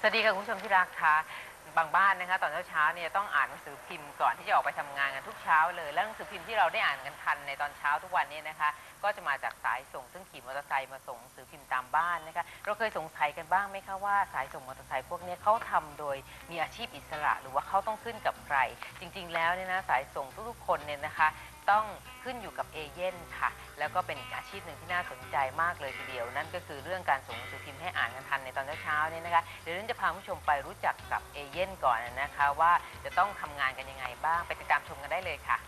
สวัสดีค่ะคุณผู้ชมที่รักค่ะบางบ้านนะคะ ตอนเช้าๆเนี่ยต้องอ่านหนังสือพิมพ์ก่อนที่จะออกไปทำงานกันทุกเช้าเลยแล้วหนังสือพิมพ์ที่เราได้อ่านกันทันในตอนเช้าทุกวันนี้นะคะ ก็จะมาจากสายส่งซึ่งขี่มอเตอร์ไซค์มาส่งหนังสือพิมพ์ตามบ้านนะคะเราเคยสงสัยกันบ้างไหมคะว่าสายส่งมอเตอร์ไซค์พวกนี้เขาทำโดยมีอาชีพอิสระ หรือว่าเขาต้องขึ้นกับใคร จริง ๆ แล้วเนี่ยนะสายส่งทุกๆคนเนี่ยนะคะ ต้องขึ้นอยู่กับเอเย่นค่ะ แล้วก็เป็นอาชีพหนึ่งที่น่าสนใจมากเลยทีเดียว นั่นก็คือเรื่องการส่งหนังสือพิมพ์ให้อ่านกันทันในตอนเช้าๆเนี่ยนะคะ เดี๋ยวนั้นจะพาผู้ชมไปรู้จักกับเอเย่นก่อนนะคะ ว่าจะต้องทำงานกันยังไงบ้าง ไปติดตามชมกันได้เลยค่ะ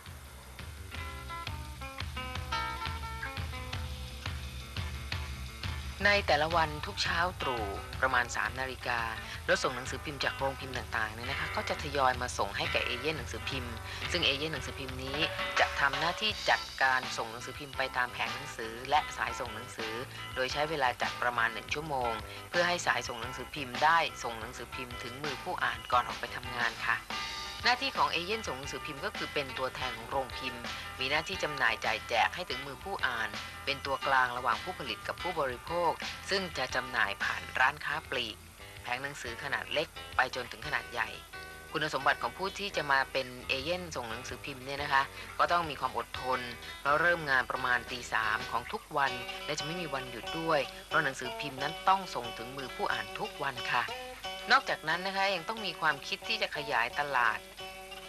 ในแต่ละวันทุกเช้าตรู่ประมาณ 3 นาฬิการถส่งหนังสือพิมพ์จากโรงพิมพ์ต่างๆเนี่ยนะคะก็จะทยอยมาส่งให้แก่เอเย่นหนังสือพิมพ์ ซึ่งเอเย่นหนังสือพิมพ์นี้จะทำหน้าที่จัดการส่งหนังสือพิมพ์ไปตามแผงหนังสือ และสายส่งหนังสือ โดยใช้เวลาจัดประมาณ 1 ชั่วโมง เพื่อให้สายส่งหนังสือพิมพ์ได้ส่งหนังสือพิมพ์ถึงมือผู้อ่านก่อนออกไปทำงานค่ะ หน้าที่ของเอเย่นส่งหนังสือพิมพ์ก็คือเป็นตัวแทนของโรงพิมพ์ มีหน้าที่จำหน่ายจ่ายแจกให้ถึงมือผู้อ่าน เป็นตัวกลางระหว่างผู้ผลิตกับผู้บริโภค ซึ่งจะจำหน่ายผ่านร้านค้าปลีก แผงหนังสือขนาดเล็กไปจนถึงขนาดใหญ่ คุณสมบัติของผู้ที่จะมาเป็นเอเย่นส่งหนังสือพิมพ์เนี่ยนะคะ ก็ต้องมีความอดทนเพราะเริ่มงานประมาณตีสามของทุกวัน และจะไม่มีวันหยุดด้วย เพราะหนังสือพิมพ์นั้นต้องส่งถึงมือผู้อ่านทุกวันค่ะ นอกจากนั้นนะคะยังต้องมีความคิดที่จะขยายตลาด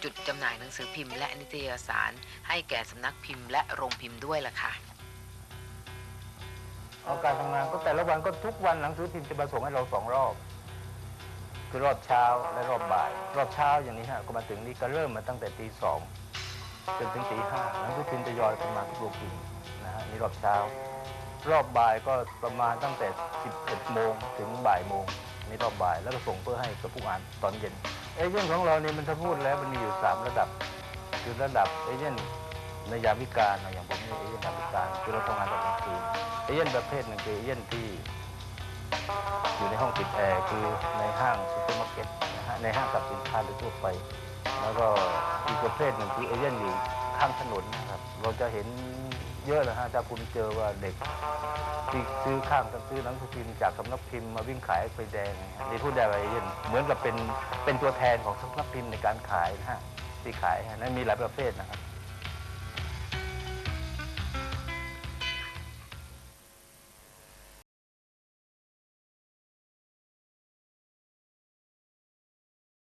จุดจำหน่ายหนังสือพิมพ์และนิตยสาร ให้แก่สำนักพิมพ์และโรงพิมพ์ด้วยล่ะค่ะเอาการทำงานก็แต่ละวันก็ทุกวันหนังสือพิมพ์จะมาส่งให้เราสองรอบ คือรอบเช้าและรอบบ่าย รอบเช้าอย่างนี้ฮะก็มาถึงนี่ก็เริ่มมาตั้งแต่ตีสองจนถึงตีห้าหนังสือพิมพ์จะยอยกันมาทุกโรงพิมพ์นะฮะนี่รอบเช้า รอบบ่ายก็ประมาณตั้งแต่ 11โมงถึงบ่ายโมง นี่รอบบ่าย แล้วก็ส่งเพื่อให้กับผู้อ่านตอนเย็นเอเย่นของเราเนี่ยมันถ้าพูดแล้วมันมีอยู่สามระดับ คือระดับเอเย่นในยามวิการนะอย่างผมนี่เอเย่นยามวิการคือเราทำงานตอนกลางคืนเอเย่นประเภทหนึ่งคือเอเย่นที่อยู่ในห้องติดแอร์คือในห้างซูเปอร์มาร์เก็ตนะฮะในห้างสรรพสินค้าโดยทั่วไป แล้วก็อีกประเภทหนึ่งคือเอเย่นอยู่ข้างถนนนะครับเราจะเห็น เยอะเลยฮะถ้าคุณเจอว่าเด็กที่ซื้อข้างซื้อหนังสือพิมพ์จากสำนักพิมพ์มาวิ่งขายไฟแดงนี่พูดได้ว่าเอเย่นเหมือนกับเป็นเป็นตัวแทนของสำนักพิมพ์ในการขายนะฮะที่ขายฮะนั้นมีหลายประเภทนะครับ